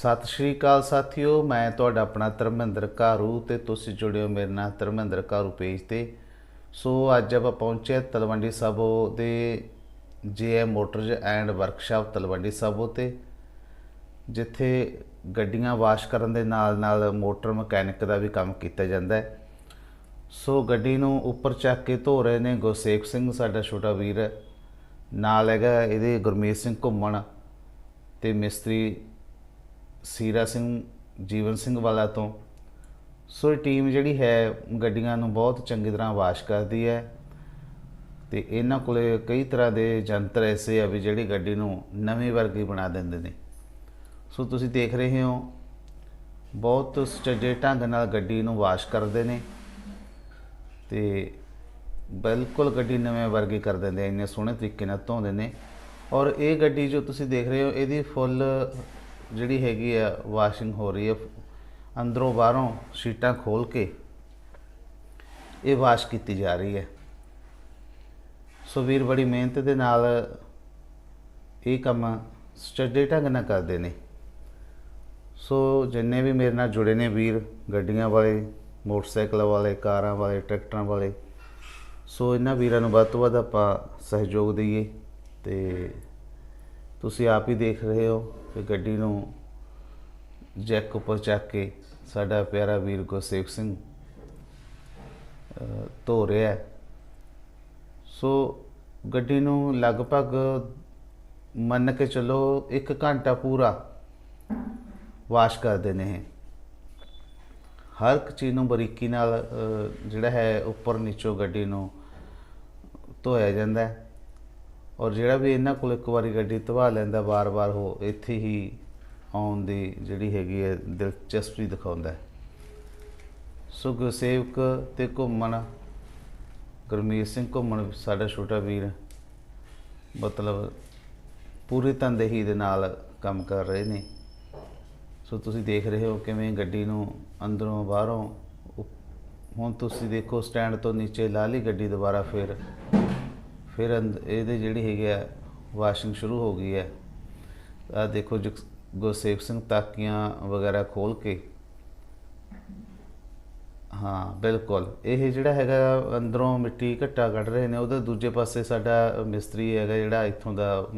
ਸਤਿ ਸ਼੍ਰੀ ਅਕਾਲ ਸਾਥੀਓ, ਮੈਂ ਤੁਹਾਡਾ ਆਪਣਾ ਧਰਮਿੰਦਰ ਕਾਰੂ ਤੇ ਤੁਸੀਂ ਜੁੜਿਓ ਮੇਰੇ ਨਾਲ ਧਰਮਿੰਦਰ ਕਾਰੂ ਪੇਜ ਤੇ। ਸੋ ਅੱਜ ਆਪਾਂ ਪਹੁੰਚੇ ਤਲਵੰਡੀ ਸਾਬੋ ਦੇ GM motors and workshop Talwandi Sabo ਤੇ, ਜਿੱਥੇ ਗੱਡੀਆਂ ਵਾਸ਼ ਕਰਨ ਦੇ ਨਾਲ ਨਾਲ ਮੋਟਰ ਮਕੈਨਿਕ ਦਾ ਵੀ ਕੰਮ ਕੀਤਾ ਜਾਂਦਾ ਹੈ। ਸੋ ਗੱਡੀ ਨੂੰ ਉੱਪਰ ਚੱਕ ਕੇ ਧੋ ਰਹੇ ਨੇ ਗੁਰਸੇਖ ਸਿੰਘ, ਸਾਡਾ ਛੋਟਾ ਵੀਰ। ਨਾਲ ਹੈਗਾ ਇਹਦੇ ਗੁਰਮੀਤ ਸਿੰਘ ਘੁੰਮਣ ਤੇ ਮਿਸਤਰੀ ਸੀਰਾ ਸਿੰਘ, ਜੀਵਨ ਸਿੰਘ ਵਾਲਾ ਤੋਂ। ਸੋ ਇਹ ਟੀਮ ਜਿਹੜੀ ਹੈ, ਗੱਡੀਆਂ ਨੂੰ ਬਹੁਤ ਚੰਗੀ ਤਰ੍ਹਾਂ ਵਾਸ਼ ਕਰਦੀ ਹੈ। ਤੇ ਇਹਨਾਂ ਕੋਲੇ ਕਈ ਤਰ੍ਹਾਂ ਦੇ ਯੰਤਰ ਐਸੇ ਆ ਵੀ ਜਿਹੜੀ ਗੱਡੀ ਨੂੰ ਨਵੀਂ ਵਰਗੀ ਬਣਾ ਦਿੰਦੇ ਨੇ। ਸੋ ਤੁਸੀਂ ਦੇਖ ਰਹੇ ਹੋ, ਬਹੁਤ ਸੁਚੱਜੇ ਢੰਗ ਨਾਲ ਗੱਡੀ ਨੂੰ ਵਾਸ਼ ਕਰਦੇ ਨੇ। ਤੇ ਬਿਲਕੁਲ ਗੱਡੀ ਨਵੇਂ ਵਰਗੀ ਕਰ ਦਿੰਦੇ ਆ, ਇੰਨੇ ਸੋਹਣੇ ਤਰੀਕੇ ਨਾਲ ਧੋਂਦੇ ਨੇ। ਔਰ ਇਹ ਗੱਡੀ ਜੋ ਤੁਸੀਂ ਦੇਖ ਰਹੇ ਹੋ, ਇਹਦੀ ਫੁੱਲ ਜਿਹੜੀ ਹੈਗੀ ਆ ਵਾਸ਼ਿੰਗ ਹੋ ਰਹੀ ਹੈ ਅੰਦਰੋਂ ਬਾਹਰੋਂ ਸ਼ੀਟਾਂ ਖੋਲ ਕੇ ਇਹ ਵਾਸ਼ ਕੀਤੀ ਜਾ ਰਹੀ ਹੈ। ਸੋ ਵੀਰ ਬੜੀ ਮਿਹਨਤ ਦੇ ਨਾਲ ਇਹ ਕੰਮ ਸਟੱਡੀ ਢੰਗ ਨਾਲ ਕਰਦੇ ਨੇ। ਸੋ ਜਿੰਨੇ ਵੀ ਮੇਰੇ ਨਾਲ ਜੁੜੇ ਨੇ ਵੀਰ, ਗੱਡੀਆਂ ਵਾਲੇ, ਮੋਟਰਸਾਈਕਲ ਵਾਲੇ, ਕਾਰਾਂ ਵਾਲੇ, ਟਰੈਕਟਰਾਂ ਵਾਲੇ, ਸੋ ਇਹਨਾਂ ਵੀਰਾਂ ਨੂੰ ਵੱਧ ਤੋਂ ਵੱਧ ਆਪਾਂ ਸਹਿਯੋਗ ਦਈਏ ਤੇ ਤੁਸੀਂ ਆਪ ਹੀ ਦੇਖ ਰਹੇ ਹੋ ਕਿ ਗੱਡੀ ਨੂੰ ਜੈਕ ਉੱਪਰ ਚੱਕ ਕੇ ਸਾਡਾ ਪਿਆਰਾ ਵੀਰ ਗੁਰਸੇਵ ਸਿੰਘ ਧੋ ਰਿਹਾ ਸੋ ਗੱਡੀ ਨੂੰ ਲਗਭਗ ਮੰਨ ਕੇ ਚਲੋ 1 ਘੰਟਾ ਪੂਰਾ ਵਾਸ਼ ਕਰਦੇ ਨੇ। ਇਹ ਹਰ ਇੱਕ ਚੀਜ਼ ਨੂੰ ਬਰੀਕੀ ਨਾਲ ਜਿਹੜਾ ਹੈ ਉੱਪਰ ਨੀਚੋਂ ਗੱਡੀ ਨੂੰ ਧੋਇਆ ਜਾਂਦਾ ਹੈ। ਔਰ ਜਿਹੜਾ ਵੀ ਇਹਨਾਂ ਕੋਲ ਇੱਕ ਵਾਰੀ ਗੱਡੀ ਧਵਾ ਲੈਂਦਾ, ਵਾਰ-ਵਾਰ ਉਹ ਇੱਥੇ ਹੀ ਆਉਣ ਦੀ ਜਿਹੜੀ ਹੈਗੀ ਹੈ ਦਿਲਚਸਪੀ ਦਿਖਾਉਂਦਾ ਹੈ। ਸੋ ਗੁਰਸੇਵਕ ਤੇ ਘੁੰਮਣ, ਗੁਰਮੀਤ ਸਿੰਘ ਘੁੰਮਣ ਸਾਡਾ ਛੋਟਾ ਵੀਰ, ਮਤਲਬ ਪੂਰੀ ਤਨਦੇਹੀ ਦੇ ਨਾਲ ਕੰਮ ਕਰ ਰਹੇ ਨੇ। ਸੋ ਤੁਸੀਂ ਦੇਖ ਰਹੇ ਹੋ ਕਿਵੇਂ ਗੱਡੀ ਨੂੰ ਅੰਦਰੋਂ ਬਾਹਰੋਂ ਹੁਣ ਤੁਸੀਂ ਦੇਖੋ ਸਟੈਂਡ ਤੋਂ ਨੀਚੇ ਲਾ ਲਈ ਗੱਡੀ ਦੁਬਾਰਾ ਫਿਰ ਫਿਰ ਅੰਦ- ਇਹਦੇ ਜਿਹੜੀ ਹੈਗੀ ਆ ਵਾਸ਼ਿੰਗ ਸ਼ੁਰੂ ਹੋ ਗਈ ਹੈ। ਆ ਦੇਖੋ ਜਗ- ਗੁਰਸੇਵ ਸਿੰਘ ਤਾਕੀਆਂ ਵਗੈਰਾ ਖੋਲ ਕੇ। ਹਾਂ, ਬਿਲਕੁਲ। ਇਹ ਜਿਹੜਾ ਹੈਗਾ, ਅੰਦਰੋਂ ਮਿੱਟੀ ਘੱਟਾ ਕੱਢ ਰਹੇ ਨੇ। ਉਹਦੇ ਦੂਜੇ ਪਾਸੇ ਸਾਡਾ ਮਿਸਤਰੀ ਹੈਗਾ ਜਿਹੜਾ ਇੱਥੋਂ ਦਾ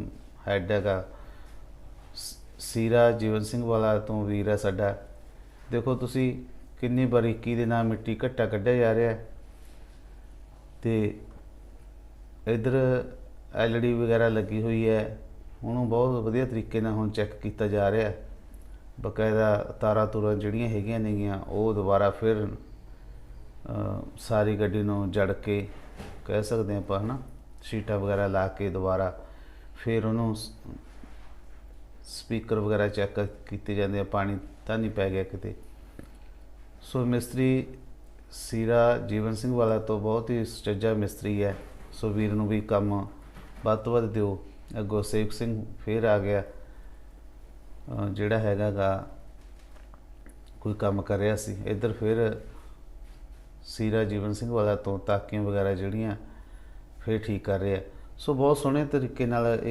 ਹੈੱਡ ਹੈਗਾ। ਸ- ਸੀਰਾ ਜੀਵਨ ਸਿੰਘ ਵਾਲਾ ਤੋਂ ਵੀਰ ਹੈ ਸਾਡਾ। ਦੇਖੋ ਤੁਸੀਂ ਕਿੰਨੀ ਬਾਰੀਕੀ ਦੇ ਨਾਲ ਮਿੱਟੀ ਘੱਟਾ ਕੱਢਿਆ ਜਾ ਰਿਹਾ ਹੈ। ਤੇ ਇਧਰ ਐਲਡੀ ਵਗੈਰਾ ਲੱਗੀ ਹੋਈ ਹੈ। ਉਹਨੂੰ ਬਹੁਤ ਵਧੀਆ ਤਰੀਕੇ ਨਾਲ ਹੁਣ ਚੈੱਕ ਕੀਤਾ ਜਾ ਰਿਹਾ ਹੈ। ਬਕਾਇਦਾ ਤਾਰਾਂ ਤੁਰਾਂ ਜਿਹੜੀਆਂ ਹੈਗੀਆਂ ਨੇਗੀਆਂ, ਉਹ ਦੁਬਾਰਾ ਫਿਰ ਸਾਰੀ ਗੱਡੀ ਨੂੰ ਜੜ ਕੇ ਕਹਿ ਸਕਦੇ ਆਪਾਂ, ਹਨਾ? ਸ਼ੀਟਾਂ ਵਗੈਰਾ ਲਾ ਕੇ ਦੁਬਾਰਾ ਫਿਰ ਉਹਨੂੰ ਸਪੀਕਰ ਵਗੈਰਾ ਚੈੱਕ ਕੀਤੇ ਜਾਂਦੇ ਆ, ਪਾਣੀ ਤਾਂ ਨਹੀਂ ਪੈ ਗਿਆ ਕਿਤੇ। ਸੋ ਮਿਸਤਰੀ ਸੀਰਾ ਜੀਵਨ ਸਿੰਘ ਵਾਲਾ ਤੋਂ ਬਹੁਤ ਹੀ ਸੁਚੱਜਾ ਮਿਸਤਰੀ ਹੈ। ਸੋ ਵੀਰ ਨੂੰ ਵੀ ਕੰਮ ਵੱਧ ਤੋਂ ਵੱਧ ਦਿਓ। ਅੱਗੋਂ ਸੇਵਕ ਸਿੰਘ ਫੇਰ ਆ ਗਿਆ। ਜਿਹੜਾ ਹੈਗਾ ਗਾ ਕੋਈ ਕੰਮ ਕਰ ਰਿਹਾ ਸੀ। ਇੱਧਰ ਫਿਰ ਸੀਰਾ ਜੀਵਨ ਸਿੰਘ ਵਾਲਾ ਤੋਂ ਤਾਕੀਆਂ ਵਗੈਰਾ ਜਿਹੜੀਆਂ, ਫਿਰ ਠੀਕ ਕਰ ਰਿਹਾ। ਸੋ ਬਹੁਤ ਸੋਹਣੇ ਤਰੀਕੇ ਨਾਲ ਇਹ